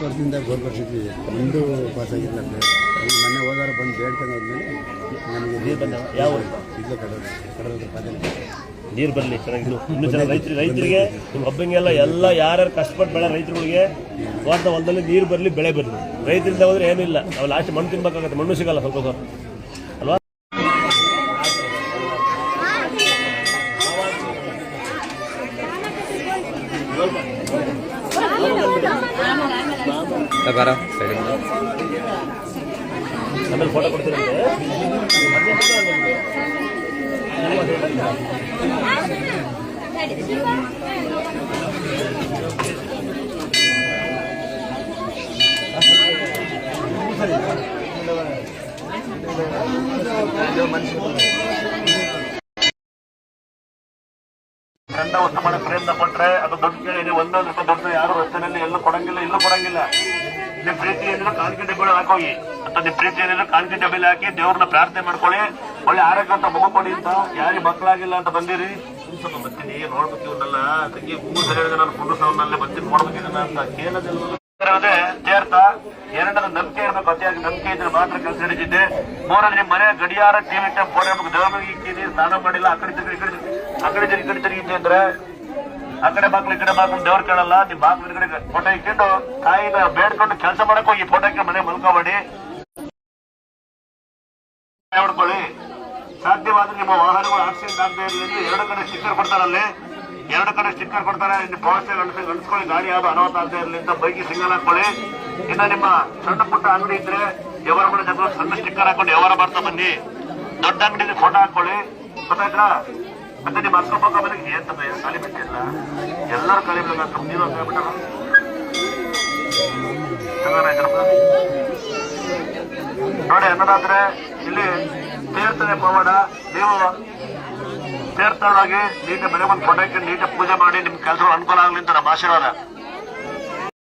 ವರ್ಷದಿಂದ ಗೋಲ್ ಬರ್ಸಿದ್ವಿ ಒಂದು ಪಾಸ್ ಆಗಿಲ್ಲ. ಅಲ್ಲಿ ಮೊನ್ನೆ ಹೋದಾರ ಬಂದು ಬೇಡ್ಕೊಂಡು ಹೋದ್ಮೇಲೆ ನಮಗೆ ನೀರು ಬಂದ ಯಾವ? ಇಲ್ಲೇ ಕಡಲ ಕಡಲ ಪಾದಲ್ಲಿ ನೀರು ಬರಲಿ ಇನ್ನೂ ಚೆನ್ನಾಗಿ ರೈತರಿಗೆ ರೈತರಿಗೆ ನಿಮ್ಮ ಹಬ್ಬಂಗೆಲ್ಲ ಎಲ್ಲ ಯಾರ್ಯಾರು ಕಷ್ಟಪಟ್ಟು ಬೆಳೆ ರೈತರುಗಳಿಗೆ ತೋಟದ ಹೊಲದಲ್ಲಿ ನೀರು ಬರಲಿ ಬೆಳೆ ಬರಲಿ. ರೈತರಿಂದ ಹೋದ್ರೆ ಏನಿಲ್ಲ. ನಾವು ಲಾಸ್ಟ್ ಮಣ್ಣು ತಿನ್ಬೇಕಾಗತ್ತೆ. ಮಣ್ಣು ಸಿಗಲ್ಲ ಸ್ವಲ್ಪ ಸ್ವಲ್ಪ. ಅಲ್ವಾ? ಬರ ಆಮೇಲೆ ಫೋಟೋ ಮಾಡೋ ಪ್ರಯತ್ನ ಪಟ್ರೆ ಅದು ದೊಡ್ಡ ಕೇಳಿದೆ ಒಂದೊಂದು ರೂಪಾಯಿ ದೊಡ್ಡ ಯಾರು ರಸ್ತೆನಲ್ಲಿ ಎಲ್ಲೂ ಕೊಡಂಗಿಲ್ಲ ಇಲ್ಲೂ ಕೊಡಂಗಿಲ್ಲ. ನಿಮ್ ಪ್ರೀತಿ ಏನಿದ್ರು ಕಾಣಿಕೆ ಡಬ್ಬಿ ಹಾಕೋಗಿ ಅಂತ ನಿಮ್ ಪ್ರೀತಿ ಏನಿದ್ರು ಕಾಣಿಕೆ ಡಬ್ಬಿಲಿ ಹಾಕಿ ದೇವ್ರನ್ನ ಪ್ರಾರ್ಥನೆ ಮಾಡ್ಕೊಳ್ಳಿ. ಒಳ್ಳೆ ಆರೋಗ್ಯ ಅಂತ ಮಗು ಅಂತ. ಯಾರಿಗೆ ಮಕ್ಕಳಾಗಿಲ್ಲ ಅಂತ ಬಂದಿರಿ. ಸ್ವಲ್ಪ ಬರ್ತೀನಿ. ನೋಡ್ಬೇಕು ಇವನ್ನೆಲ್ಲ? ತಂಗಿ, ಮೂರು ಸರಿ ನಾನು ಕುಂಡ್ರಸವನ್ನಲ್ಲಿ ಬರ್ತೀನಿ. ನೋಡ್ಬೇಕಿದನ್ನ ಅಂತ ಕೇಳೋದಿಲ್ಲ. ತೀರ್ಥ ಎರಡರ ನಂಬಿಕೆ ಇರಬೇಕು. ಅತಿಯಾಗಿ ನಂಬಿಕೆ ಇದ್ರೆ ಮಾತ್ರ ಕೆಲಸ ನಡೀತಿದ್ದೆ ಮೂರನೇ ನಿಮ್ಮ ಮನೆ ಗಡಿಯಾರ ಟಿವಿ ಟೈಮ್ ಫೋನ್ ಹೇಳ್ಬೇಕು ದೇವರಿಗೆ ಸ್ನಾನ ಮಾಡಿಲ್ಲ. ಆ ಕಡೆ ತಿರುಗಿ ಈ ಕಡೆ ಆ ಕಡೆ ತಿರುಗಿ ಕಡೆ ತಿರುಗಿದ್ದೆ ಅಂದ್ರೆ ಆ ಕಡೆ ಬಾಗ್ಲು, ಈ ಕಡೆ ಬಾಗ್ಲು ದೇವ್ರ ಕೇಳಲ್ಲ ನಿಮ್ ಬಾಗ್ಲು ಕಡೆ ಫೋಟೋ ಇಕ್ಕೊಂಡು, ತಾಯಿನ ಬೇಡ್ಕೊಂಡು ಕೆಲಸ ಮಾಡಕ್ ಹೋಗಿ ಫೋಟೋ ಇಕ್ಕ ಮನೆ ಮಲ್ಕೋಬೇಡಿ. ನೋಡ್ಕೊಳ್ಳಿ ಸಾಧ್ಯವಾದ್ರೆ ನಿಮ್ಮ ವಾಹನಗಳು ಆಕ್ಸಿಡೆಂಟ್ ಆಗದೆ ಇರಲಿ ಎರಡು ಕಡೆ ಸ್ಟಿಕ್ಕರ್ ಕೊಡ್ತಾರಲ್ಲಿ ಎರಡು ಕಡೆ ಸ್ಟಿಕ್ಕರ್ ಕೊಡ್ತಾರೆ ಪವರ್ಸೆ ಅನ್ಸ್ಕೊಳ್ಳಿ ಗಾಡಿ ಯಾವ್ದು ಅನಾಹುತ ಆಗದೆ ಇರಲಿ ಅಂತ ಬೈಕ್ ಸಿಗ್ನಲ್ ಹಾಕೊಳ್ಳಿ ಇನ್ನ ನಿಮ್ಮ ಸಣ್ಣ ಪುಟ್ಟ ಅಂಗಡಿ ಇದ್ರೆ ವ್ಯವಹಾರ ಮಾಡೋ ಜನರು ಸಣ್ಣ ಸ್ಟಿಕ್ಕರ್ ಹಾಕೊಂಡು ವ್ಯವಹಾರ ಬರ್ತಾ ಬನ್ನಿ. ದೊಡ್ಡ ಅಂಗಡಿಗೆ ಫೋಟೋ ಹಾಕೊಳ್ಳಿ ಗೊತ್ತಾಯ್ತಾ? ಮತ್ತೆ ನಿಮ್ಮ ಅಕ್ಕಪಕ್ಕ ಮನೆಗೆ ಏನ್ ತಮ್ಮ ಖಾಲಿ ಬಿಟ್ಟಿಲ್ಲ ಎಲ್ಲರೂ ಖಾಲಿ ಬಿಡಲ್ಲ ಹೇಳ್ಬಿಟ್ಟಾರ ನೋಡಿ ಅನ್ನದಾದ್ರೆ ಇಲ್ಲಿ ತೀರ್ಥನೆ ಪವಾಡ. ನೀವು ತೀರ್ಥವಾಗಿ ನೀಟ ಮನೆ ಬಂದು ಫೋಟೋ ನೀಟ ಪೂಜೆ ಮಾಡಿ ನಿಮ್ ಕೆಲಸ ಅನುಕೂಲ ಆಗ್ಲಿ ಅಂತ ನಮ್ಮ ಆಶೀರ್ವಾದ.